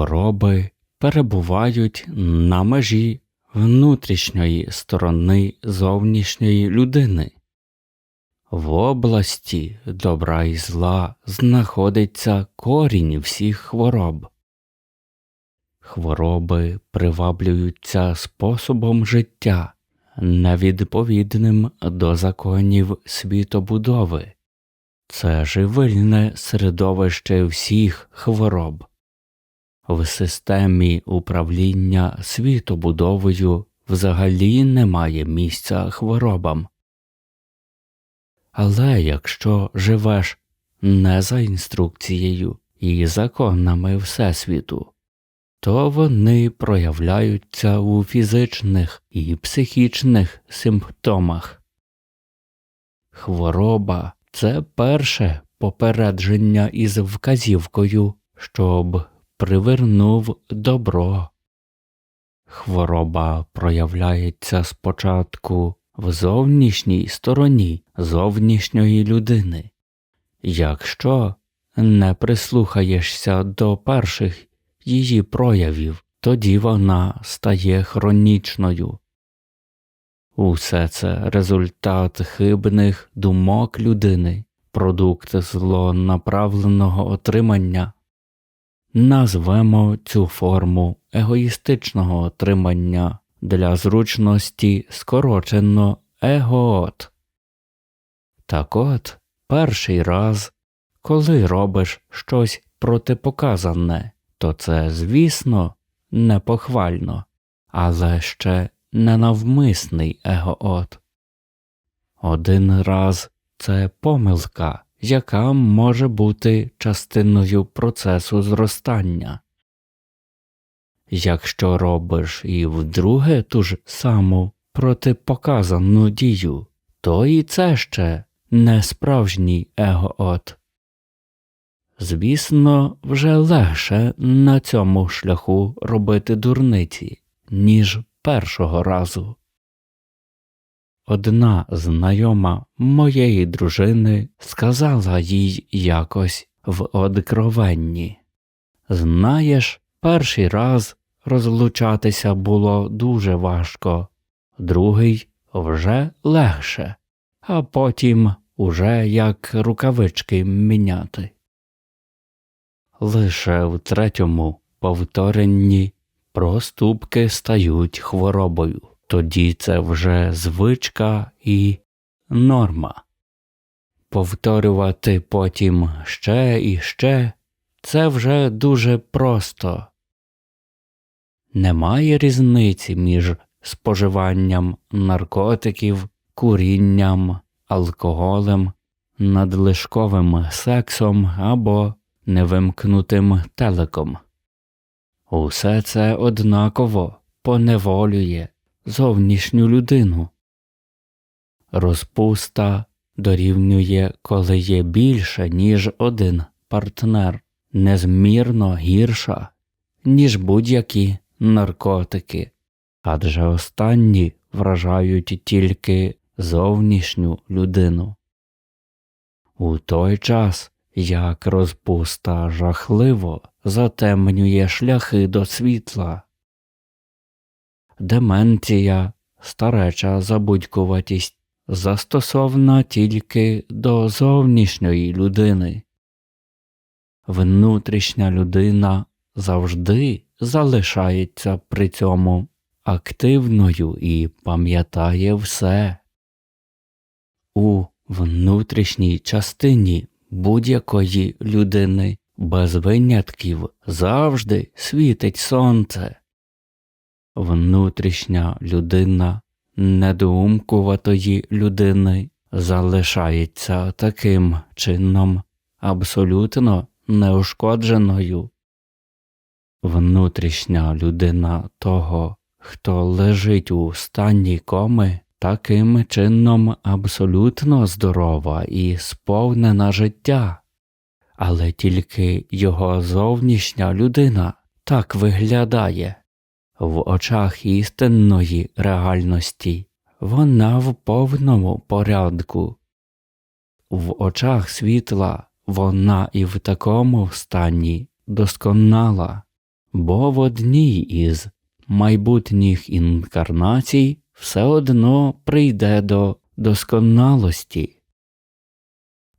хвороби перебувають на межі внутрішньої сторони зовнішньої людини. В області добра і зла знаходиться корінь всіх хвороб. Хвороби приваблюються способом життя, невідповідним до законів світобудови. Це живильне середовище всіх хвороб. В системі управління світобудовою взагалі немає місця хворобам. Але якщо живеш не за інструкцією і законами Всесвіту, то вони проявляються у фізичних і психічних симптомах. Хвороба це перше попередження із вказівкою, щоб привернув добро. Хвороба проявляється спочатку в зовнішній стороні зовнішньої людини. Якщо не прислухаєшся до перших її проявів, тоді вона стає хронічною. Усе це результат хибних думок людини, продукт злонаправленого отримання. Назвемо цю форму егоїстичного отримання для зручності скорочено егоот. Так от, перший раз, коли робиш щось протипоказане, то це, звісно, непохвально, але ще ненавмисний егоот. Один раз це помилка, яка може бути частиною процесу зростання. Якщо робиш і вдруге ту ж саму протипоказану дію, то і це ще не справжній егоот. Звісно, вже легше на цьому шляху робити дурниці, ніж першого разу. Одна знайома моєї дружини сказала їй якось в одкровенні Знаєш, перший раз розлучатися було дуже важко, другий вже легше, а потім уже як рукавички міняти. Лише в третьому повторенні проступки стають хворобою, тоді це вже звичка і норма. Повторювати потім ще і ще це вже дуже просто. Немає різниці між споживанням наркотиків, курінням, алкоголем, надлишковим сексом або невимкнутим телеком. Усе це однаково поневолює зовнішню людину. Розпуста дорівнює, коли є більше, ніж один партнер, незмірно гірша, ніж будь-які наркотики, адже останні вражають тільки зовнішню людину. У той час як розпуста жахливо затемнює шляхи до світла. Деменція, стареча забудькуватість застосована тільки до зовнішньої людини. Внутрішня людина завжди залишається при цьому активною і пам'ятає все. У внутрішній частині будь-якої людини без винятків завжди світить сонце. Внутрішня людина недоумкуватої людини залишається таким чином абсолютно неушкодженою. Внутрішня людина того, хто лежить у стані коми, таким чином абсолютно здорова і сповнена життя, але тільки його зовнішня людина так виглядає в очах істинної реальності. Вона в повному порядку, в очах світла вона і в такому стані досконала, бо в одній із майбутніх інкарнацій все одно прийде до досконалості.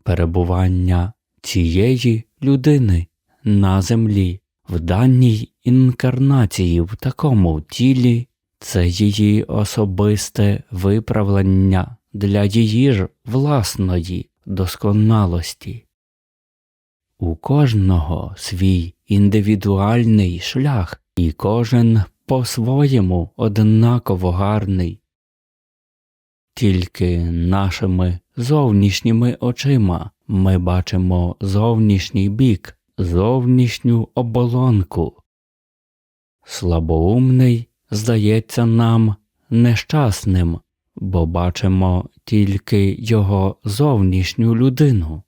Перебування цієї людини на землі в даній інкарнації в такому тілі це її особисте виправлення для її ж власної досконалості. У кожного свій індивідуальний шлях, і кожен по-своєму однаково гарний. Тільки нашими зовнішніми очима ми бачимо зовнішній бік, зовнішню оболонку. Слабоумний здається нам нещасним, бо бачимо тільки його зовнішню людину.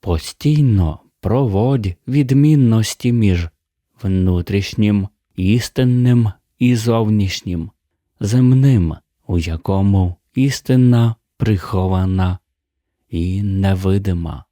Постійно проводь відмінності між внутрішнім, істинним і зовнішнім, земним, у якому істина прихована і невидима.